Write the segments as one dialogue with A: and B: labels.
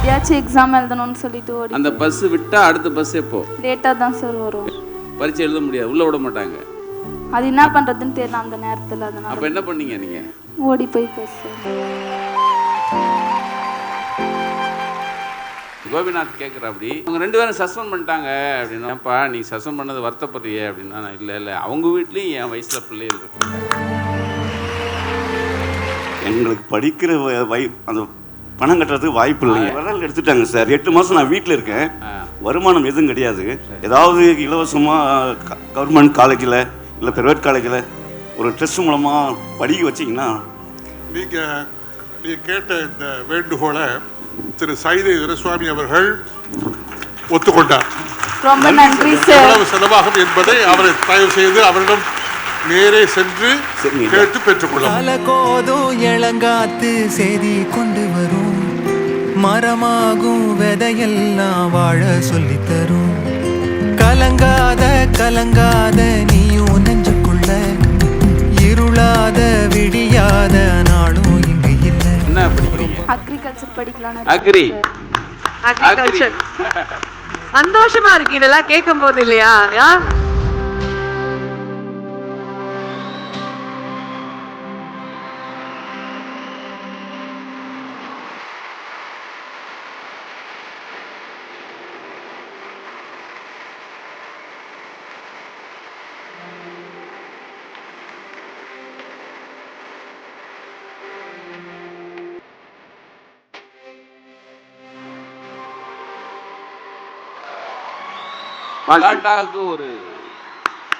A: எப்படியாச்சும் எக்ஸாம் எழுதணும்னு சொல்லிட்டு ஓடி
B: அந்த பஸ் விட்டா அடுத்த பஸ் எப்போ?
A: லேட்டாக தான் சார் வரும்.
B: பரீட்சை எழுத முடியாது. உள்ள விட மாட்டாங்க.
A: அது என்ன பண்ணுறதுன்னு தெரியல அந்த நேரத்தில் அதனால.
B: அப்ப என்ன பண்ணீங்க நீங்க?
A: ஓடி போய் பேச
B: கோபிநாத் கேட்குற அப்படி அவங்க ரெண்டு பேரும் சஸ்பெண்ட் பண்ணிட்டாங்க அப்படின்னா "ஏன்பா நீ சஸ்பெண்ட் பண்ணது வருத்தப்படுறியே அப்படின்னா நான் இல்லை இல்லை. அவங்க வீட்லேயும் என் வயசில் பிள்ளைகள் இருக்கு.
C: எங்களுக்கு படிக்கிற வ- வை அந்த பணம் கட்டுறதுக்கு வாய்ப்பு இல்லைங்க. விரல் எடுத்துட்டாங்க சார். எட்டு மாதம் நான் வீட்டில் இருக்கேன். வருமானம் எதுவும் கிடையாது. ஏதாவது இலவசமாக கவர்மெண்ட் காலேஜில் இல்லை ப்ரைவேட் காலேஜில் ஒரு டெஸ்ட் மூலமாக படிக்க வச்சிங்கன்னா
D: நீங்க நீ கேட்ட இந்த வேண்டுகோளை திரு சைதை துரசுவாமி அவர்கள் ஒத்துக்கொண்டார்.
A: ரொம்ப நன்றி சார்.
D: எவ்வளவு செலவாகும் என்பதை அவரை தயவு செய்து அவரிடம் நேரே சென்று. கேட்டு பெற்றுக்கொள்ளலாம்
E: காலகோதும் இளங்காத்து செய்தி கொண்டு வரும். மரமாகும் விதையெல்லாம் வாழ சொல்லித் தரும் கலங்காத கலங்காத நீயும் நெஞ்சுக்குள்ள. இருளாத விடியாத நாளும் இங்கு இல்லை.
B: என்ன படிக்கிறீங்க
A: அக்ரிகல்ச்சர் படிக்கலாம்னு
B: அக்ரி.
F: அக்ரிகல்ச்சர் சந்தோஷமா இருக்கு இதெல்லாம் கேட்கும் போது இல்லையா ஆ?
B: ஒரு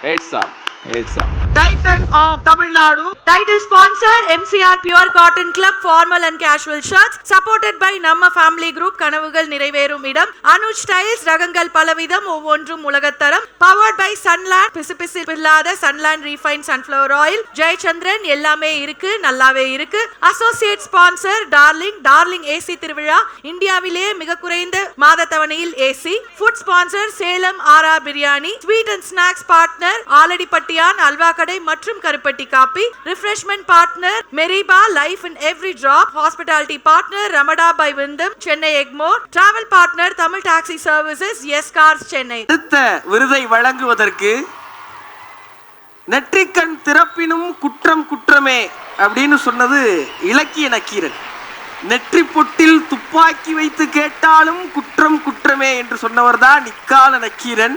B: heads of heads of
F: titan of title
G: sponsor MCR pure cotton club formal and casual shirts Shirts by நம்ம ஃபேமிலி குரூப் கனவுகள் நிறைவேறும் இடம். அனுஜ் ஸ்டைல்ஸ் ரகங்கள் பலவிதம் ஒவ்வொன்றும் உலகத்தரம். பவர்ட் பை சன்லேண்ட் பிசுபிசு இல்லாத Sunland refine sunflower oil Jayachandran எல்லாமே இருக்கு நல்லாவே இருக்கு. Associate sponsor darling darling AC திருவிழா இந்தியாவிலேயே மிக குறைந்த மாத தவணையில் ஏசி ஃபுட் ஸ்பான்சர் சேலம் ஆரா biryani sweet and snacks partner Aladipattiyan halwa kadai மற்றும் கருப்பட்டி copy. Refreshment partner மெரிபா life in every drop hospitality partner Ramada by Wyndham Chennai Egmore travel partner Tamil taxi services S cars Chennai
H: அடுத்த விருதை வழங்குவதற்கு நெற்றிக்கண் திறப்பினும் குற்றம் குற்றமே அப்படின்னு சொன்னது இலக்கிய நக்கீரன். நெற்றி பொட்டில் துப்பாக்கி வைத்து கேட்டாலும் குற்றம் குற்றமே என்று சொன்னவர் தான் இக்கால நக்கீரன்.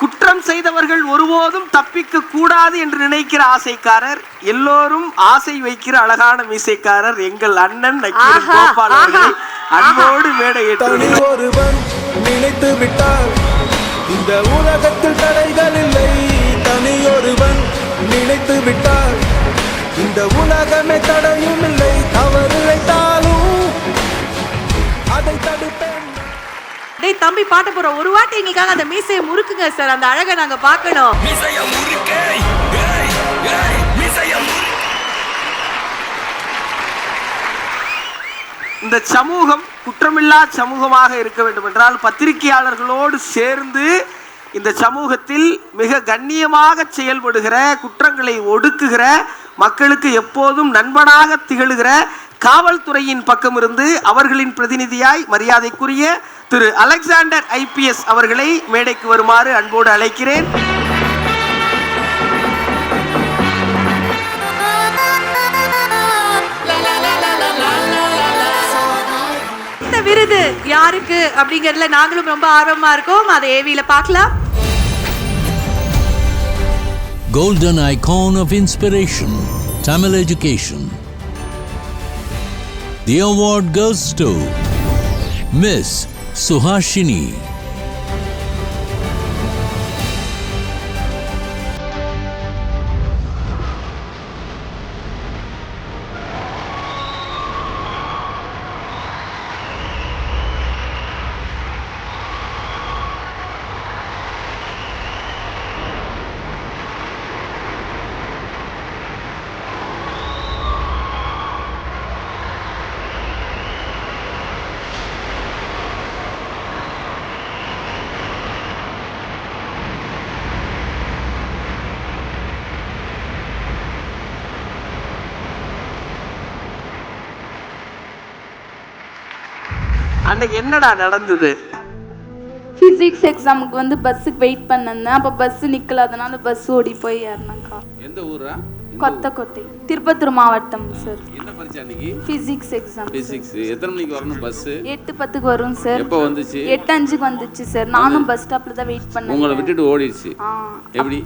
H: குற்றம் செய்தவர்கள் ஒருபோதும் தப்பிக்க கூடாது என்று நினைக்கிற ஆசைக்காரர் எல்லோரும் ஆசை வைக்கிற அழகான மீசைக்காரர் எங்கள் அண்ணன் நக்கீரன் கோபால் அவர்களை அன்போடு மேடை ஏற்று
E: ஒருவன் நினைத்து விட்டால் இந்த உலகத்தில் தடைகள் இல்லை. தனியொருவன் நினைத்து விட்டால் இந்த உலகமே
G: தம்பி பாட்ட போற ஒரு வாட்டி எங்களுக்காக அந்த மீசையை முறுக்குங்க சார். அந்த அழகை நாங்க பார்க்கணும்.
H: இந்த சமூகம் குற்றமில்லா சமூகமாக இருக்க வேண்டும் என்றால் பத்திரிகையாளர்களோடு சேர்ந்து இந்த சமூகத்தில் மிக கண்ணியமாக செயல்படுகிற குற்றங்களை ஒடுக்குகிற மக்களுக்கு எப்போதும் நண்பனாக திகழுகிற காவல்துறையின் பக்கம் இருந்து அவர்களின் பிரதிநிதியாய் மரியாதைக்குரிய திரு அலெக்சாண்டர் ஐபிஎஸ் அவர்களை மேடைக்கு வருமாறு அன்போடு அழைக்கிறேன்.
G: இந்த விருது யாருக்கு அப்படிங்கறதுல நாங்களும் ரொம்ப ஆர்வமா இருக்கோம். அதை ஏவியில பார்க்கலாம்.
I: Golden Icon of Inspiration, Tamil Education. The award goes to Miss सुहाशिनी
H: அன்னைக்கு என்னடா நடந்தது?
A: ஃபிசிக்ஸ் எக்ஸாமுக்கு வந்து பஸ்ஸுக்கு வெயிட் பண்ணிருந்தேன் அப்போ பஸ் நிக்கல. அதனால பஸ் ஓடி போய் ஏறினாக்கா
B: எந்த ஊரா?
A: கொத்தக்கோட்டை. திருப்பத்தூர் மாவட்டம் சார்
B: என்ன பரிச்சை அன்னைக்கு?
A: ஃபிசிக்ஸ் எக்ஸாம்
B: பிசிக்ஸ் எத்தனை மணிக்கு வரணும் பஸ்ஸு
A: எட்டு பத்துக்கு வரும் சார்
B: எப்போ வந்துச்சு?
A: எட்டு அஞ்சுக்கு வந்துச்சு சார் நானும் பஸ் ஸ்டாப்ல தான் வெயிட் பண்ணேன்
B: உங்களை விட்டுட்டு ஓடிடுச்சு. எப்படி?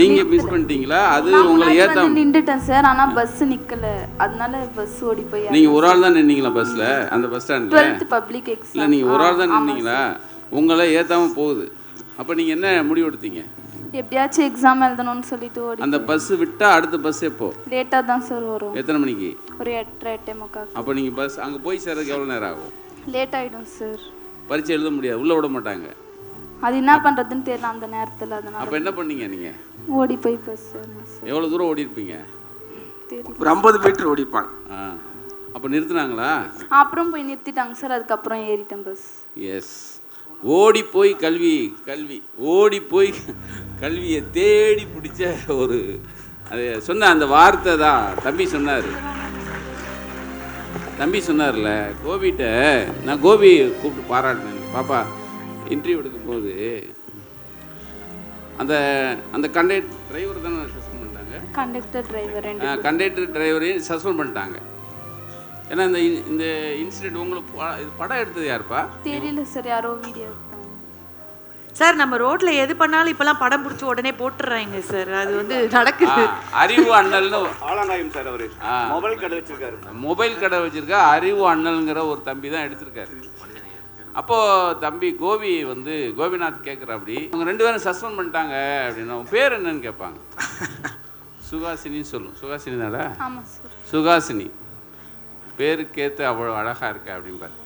B: நீங்க மிஸ் பண்ணிட்டீங்களா? அது உங்களை
A: வந்து நின்றுட்டேன் சார் ஆனா பஸ் நிக்கல. அதனால பஸ் ஓடி போய்
B: நீங்க ஒரு ஆள் தான் நின்னீங்களா பஸ்ல அந்த பஸ் ஸ்டாண்ட்ல
A: டுவெல்த் பப்ளிக்
B: இல்ல
A: எக்ஸாம்
B: நீங்க ஒரு ஆள் தான் நின்னீங்களா? உங்களை ஏத்தாம போகுது. அப்ப நீங்க என்ன முடிவு எடுத்தீங்க?
A: எப்படியாச்சும் எக்ஸாம் எழுதணும்னு சொல்லிட்டு ஓடி
B: அந்த பஸ் விட்டா அடுத்த பஸ் எப்போ?
A: லேட்டா தான் சார் வரும்.
B: எத்தனை மணிக்கு?
A: ஒரு எட்டரை எட்டே முக்கா
B: அப்போ நீங்க பஸ் அங்க போய் சேர்றதுக்கு எவ்வளவு நேரம் ஆகும்?
A: லேட் ஆயிடும் சார்
B: பரீட்சை எழுத முடியாது. உள்ள விட மாட்டாங்க.
A: அது என்ன பண்றதுன்னு தெரியல அந்த நேரத்துல அதனால.
B: அப்ப என்ன பண்ணீங்க நீங்க?
A: ஓடி போய் பஸ் சார்
B: எவ்வளவு தூரம் ஓடி இருப்பீங்க?
A: தெரியல.
H: ஒரு ஐம்பது மீட்டர் ஓடிப்பாங்க.
B: ஆ. அப்ப நிறுத்துனாங்களா?
A: அப்புறம் போய் நிறுத்திட்டாங்க சார் அதுக்கப்புறம் ஏறிட்டேன் பஸ்
B: எஸ் ஓடி போய் கல்வி கல்வி ஓடி போய் கல்வியை தேடி பிடிச்ச ஒரு அது சொன்ன அந்த வார்த்தை தான். தம்பி சொன்னார். தம்பி சொன்னார்ல கோபிகிட்ட நான் கோபி கூப்பிட்டு பாராட்டினேன். பாப்பா இன்டர்வியூ எடுக்கும்போது அந்த அந்த கண்டக்டர் டிரைவர் தானே சஸ்பெண்ட் பண்ணிட்டாங்க
A: கண்டக்டர் டிரைவர்
B: கண்டக்டர் டிரைவரையும் சஸ்பெண்ட் பண்ணிட்டாங்க. ஏன்னா இந்த இந்த இன்சிடென்ட் உங்களுக்கு இது படம் எடுத்தது யாருப்பா?
A: தெரியல சார் யாரோ வீடியோ
G: சார் நம்ம ரோட்ல எது பண்ணாலும் இப்பெல்லாம் படம் பிடிச்சி உடனே போட்டுறாங்க சார். அது வந்து நடக்குது.
B: அறிவு அண்ணல்னு
C: ஆலங்காயம் சார் அவரு.
B: ஆ.
C: மொபைல் கடை வச்சிருக்காரு.
B: மொபைல் கடை வச்சிருக்க அறிவு அண்ணல்ங்கிற ஒரு தம்பி தான் எடுத்திருக்காரு. அப்போ தம்பி கோபி வந்து கோபிநாத் கேட்குறாப்படி அவங்க ரெண்டு பேரும் சஸ்பெண்ட் பண்ணிட்டாங்க அப்படின்னா பேர் என்னன்னு கேட்பாங்க சுகாசினின்னு சொல்லும். சுகாசினி தானே
A: ஆமா சார்.
B: சுகாசினி பேருக்கேற்று அவ்வளோ அழகாக இருக்க அப்படிம்பாரு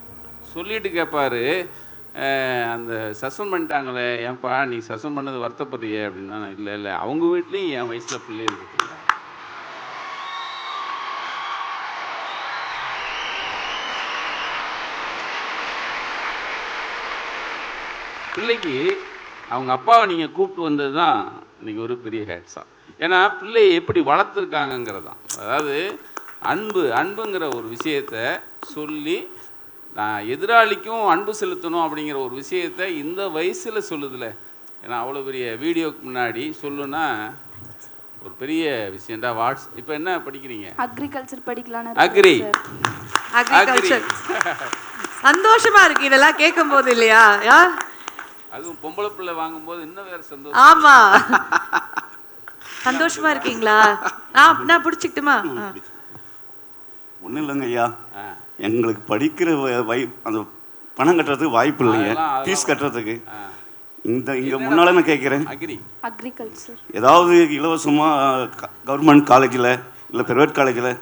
B: சொல்லிட்டு கேட்பாரு அந்த சஸ்பெண்ட் பண்ணிட்டாங்களே ஏன்பா நீ சஸ்பெண்ட் பண்ணது வருத்தப்படுறியே? அப்படின்னா இல்லை இல்லை அவங்க வீட்லேயும் என் வயசில் பிள்ளை இருக்கு. பிள்ளைக்கு அவங்க அப்பாவை நீங்கள் கூப்பிட்டு வந்தது தான் இன்னைக்கு ஒரு பெரிய ஹேட்ஸாக ஏன்னா பிள்ளையை எப்படி வளர்த்துருக்காங்கங்கிறது தான். அதாவது அன்பு அன்புங்கிற ஒரு விஷயத்த சொல்லி நான் எதிராளிக்கும் அன்பு செலுத்தணும் அப்படிங்கிற ஒரு விஷயத்த இந்த வயசில் சொல்லுதுல. ஏன்னா அவ்வளோ பெரிய வீடியோக்கு முன்னாடி சொல்லுன்னா ஒரு பெரிய விஷயம்டா வாட்ஸ் இப்போ என்ன படிக்கிறீங்க?
A: அக்ரிகல்ச்சர் படிக்கலாம்னு
B: அக்ரி
A: சார்
G: அக்ரிகல்ச்சர் சந்தோஷமா இருக்கு இதெல்லாம் கேட்கும் போது இல்லையா?
B: அதுவும் பொம்பளை பிள்ளை வாங்கும்போது இன்னும் வேற சந்தோஷம்.
G: ஆமா. சந்தோஷமா இருக்கீங்களா? ஆ நான் பிடிச்சிக்கிட்டுமா.
C: ஒன்றும் இல்லைங்க ஐயா. எங்களுக்கு படிக்கிற வ- அந்த பணம் கட்டுறதுக்கு வாய்ப்பு இல்லைங்க. ஃபீஸ் கட்டுறதுக்கு. இந்த இங்கே முன்னால் நான் கேட்குறேன்.
A: அக்ரிகல்ச்சர்
C: ஏதாவது இலவசமாக கவர்மெண்ட் காலேஜில் இல்லை ப்ரைவேட் காலேஜில்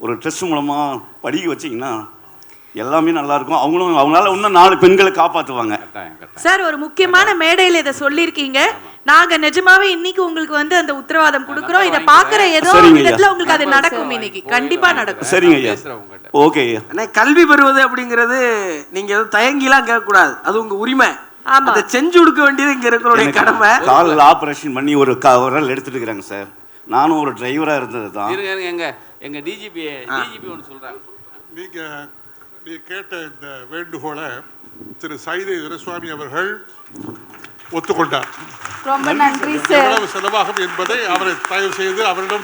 C: ஒரு டெஸ்ட் மூலமாக படிக்க வச்சிங்கன்னா எல்லாமே நல்லாயிருக்கும் அவங்களும் அவங்களால இன்னும் நாலு பெண்களை காப்பாற்றுவாங்க
G: சார் ஒரு முக்கியமான மேடையில இதை சொல்லியிருக்கீங்க. நாங்க நிஜமாவே இன்னைக்கு உங்களுக்கு வந்து அந்த உத்தரவாதம் கொடுக்குறோம். இதை பாக்குற ஏதோ. விதத்துல உங்களுக்கு அது நடக்கும் இன்னைக்கு. கண்டிப்பா நடக்கும்.
C: சரிங்க ஐயா. ஓகே ஐயா.
H: அண்ணே கல்வி பெறுவது அப்படிங்கிறது நீங்க எதுவும் தயங்கிலாம் கேட்கக்கூடாது. அது உங்க உரிமை.
G: ஆமா.
H: அதை செஞ்சு கொடுக்க வேண்டியது இங்க இருக்கிறவருடைய கடமை.
C: காலில் ஆப்ரேஷன் பண்ணி ஒரு க விரல் எடுத்துட்டு இருக்கிறாங்க சார். நானும் ஒரு டிரைவராக இருந்தது தான்
B: எங்க எங்க டிஜிபி டிஜிபி ஒன்று சொல்றாங்க.
D: நீங்க நீ கேட்ட இந்த வேண்டுகோளை திரு சைதை துரைசுவாமி அவர்கள் ஒத்துக்கொண்டார்.
A: ரொம்ப நன்றி சார்.
D: எவ்வளவு செலவாகும் என்பதை அவரை தயவு செய்து அவரிடம்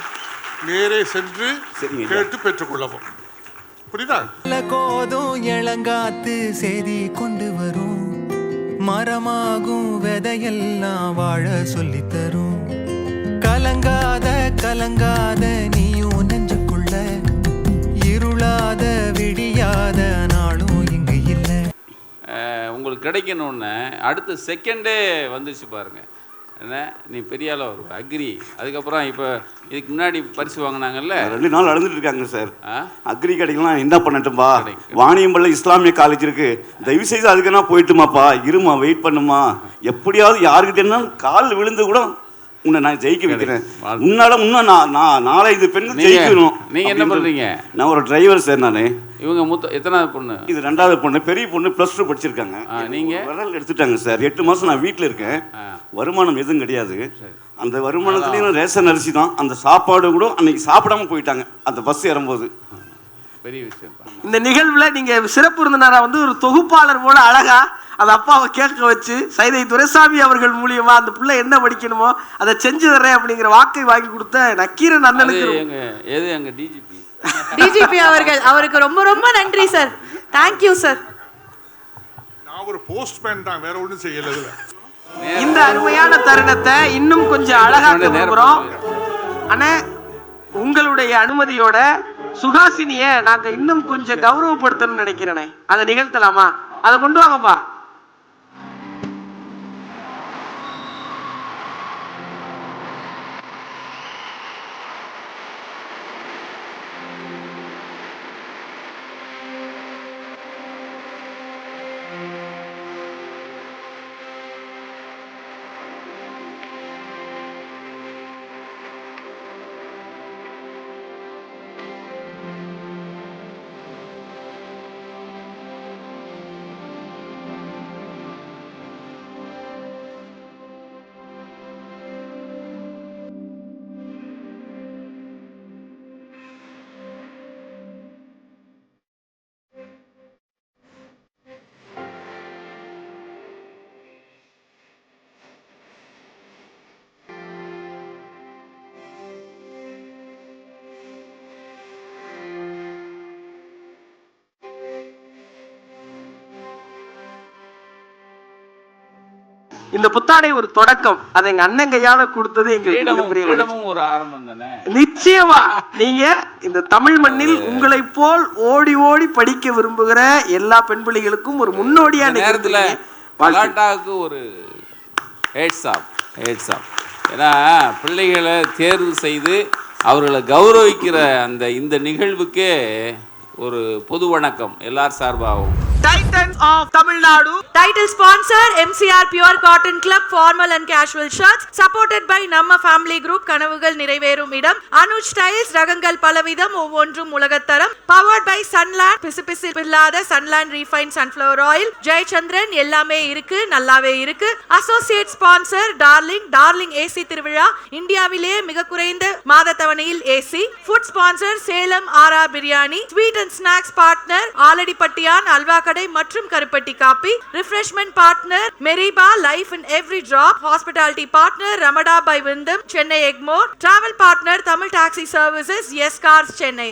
D: நேரே சென்று. கேட்டு பெற்றுக்கொள்ளவும். புரியுதா?
E: கோதும் இளங்காத்து செய்தி கொண்டு வரும். மரமாகும் விதையெல்லாம் வாழ சொல்லித் தரும். கலங்காத கலங்காத நீயும்
B: உங்களுக்கு கிடைக்கணுன்னு அடுத்த செகண்டே வந்துருச்சு பாருங்க என்ன நீ பெரிய ஆளா வருவ அக்ரி அதுக்கப்புறம் இப்போ இதுக்கு முன்னாடி பரிசு வாங்கினாங்கல்ல
C: ரெண்டு நாள் நடந்துட்டு இருக்காங்க சார்? அக்ரி கடைக்கெல்லாம் என்ன பண்ணட்டும்பா. வாணியம்பள்ள இஸ்லாமிய காலேஜ் இருக்கு தயவு செய்து அதுக்குன்னா போயிட்டுமாப்பா இருமா வெயிட் பண்ணுமா எப்படியாவது யாருக்கிட்ட கால் விழுந்து கூட உன்னை நான் ஜெயிக்க வைக்கிறேன். உன்னால இன்னும் நான் பெண்கள்
B: நீங்க-
C: ஜெயிக்கணும்
B: நீங்க என்ன. பண்றீங்க?
C: நான் ஒரு டிரைவர் சார் நான்
B: இவங்க மூத்த எத்தனாவது பொண்ணு?
C: இது ரெண்டாவது பொண்ணு பெரிய பொண்ணு ப்ளஸ் டூ படிச்சிருக்காங்க.
B: ஆ, நீங்க?
C: விரல் எடுத்துட்டாங்க சார். எட்டு மாசம் நான் வீட்டில் இருக்கேன். வருமானம் எதுவும் கிடையாது. அந்த வருமானத்துலேயும் ரேஷன் அரிசி தான். அந்த சாப்பாடு கூட அன்னைக்கு சாப்பிடாம போயிட்டாங்க. அந்த பஸ் ஏறும்போது.
B: பெரிய விஷயம். தான்
H: இந்த நிகழ்வுல நீங்க சிறப்பு விருந்தினரா வந்து ஒரு தொகுப்பாளர் போல அழகா அந்த அப்பாவை கேட்க வச்சு சைதை துரைசாமி அவர்கள் மூலியமா அந்த பிள்ளை என்ன படிக்கணுமோ அதை செஞ்சு தர்றேன் அப்படிங்கிற வாக்கை வாங்கி கொடுத்த நக்கீரன் அண்ணனுக்கு
B: எது எங்க டிஜிபி
G: டிஜிபி அவர்கள் அவருக்கு ரொம்ப ரொம்ப நன்றி சார் தேங்க்யூ சார்
D: நான் ஒரு போஸ்ட்மேன் தான் வேற ஒன்றும் செய்யல
H: இந்த அருமையான தருணத்தை இன்னும் கொஞ்சம் விரும்புறோம்
B: போகுது.
H: அண்ணா உங்களுடைய அனுமதியோட சுகாசினிய நாங்க இன்னும் கொஞ்சம் கௌரவப்படுத்தணும்னு நினைக்கிறேனே. அதை நிகழ்த்தலாமா? அதை கொண்டு வாங்கப்பா. இந்த புத்தாடை ஒரு தொடக்கம். அதை எங்க அண்ணன் கையால கொடுத்தது எங்களுக்கு
B: ஒரு ஆரம்பம் தானே?
H: நிச்சயமா. நீங்க இந்த தமிழ் மண்ணில் உங்களைப் போல் ஓடி ஓடி படிக்க விரும்புகிற எல்லா பெண் பிள்ளைகளுக்கும் ஒரு முன்னோடியா
B: நேரத்தில். கலாட்டாவுக்கு ஒரு ஹேட்ஸ் ஆஃப் ஹேட்ஸ் ஆஃப் ஏன்னா பிள்ளைகளை தேர்வு செய்து அவர்களை கௌரவிக்கிற அந்த இந்த நிகழ்வுக்கே ஒரு பொது வணக்கம். எல்லார் சார்பாகவும்.
H: Titans of Tamil Nadu
G: title sponsor MCR pure cotton club formal and casual shirts supported by நம்ம ஃபேமிலி குரூப் கனவுகள் நிறைவேறும் இடம். அனுஜ் ஸ்டைல்ஸ் ரகங்கள் பலவிதம் ஒவ்வொன்றும் உலகத்தரம். பவர்ட் பை சன்லேண்ட் பிசுபிசு இல்லாத Sunland refine sunflower oil Jayachandran எல்லாமே இருக்கு நல்லாவே இருக்கு. Associate sponsor darling darling AC திருவிழா இந்தியாவிலேயே மிக குறைந்த மாத தவணையில் ஏசி ஃபுட் ஸ்பான்சர் சேலம் ஆரா biryani sweet and snacks partner Aladipattiyan halwa kadai மற்றும் கருப்பட்டி copy. Refreshment partner மெரிபா life in every drop hospitality partner Ramada by Wyndham Chennai Egmore travel partner Tamil taxi services S cars Chennai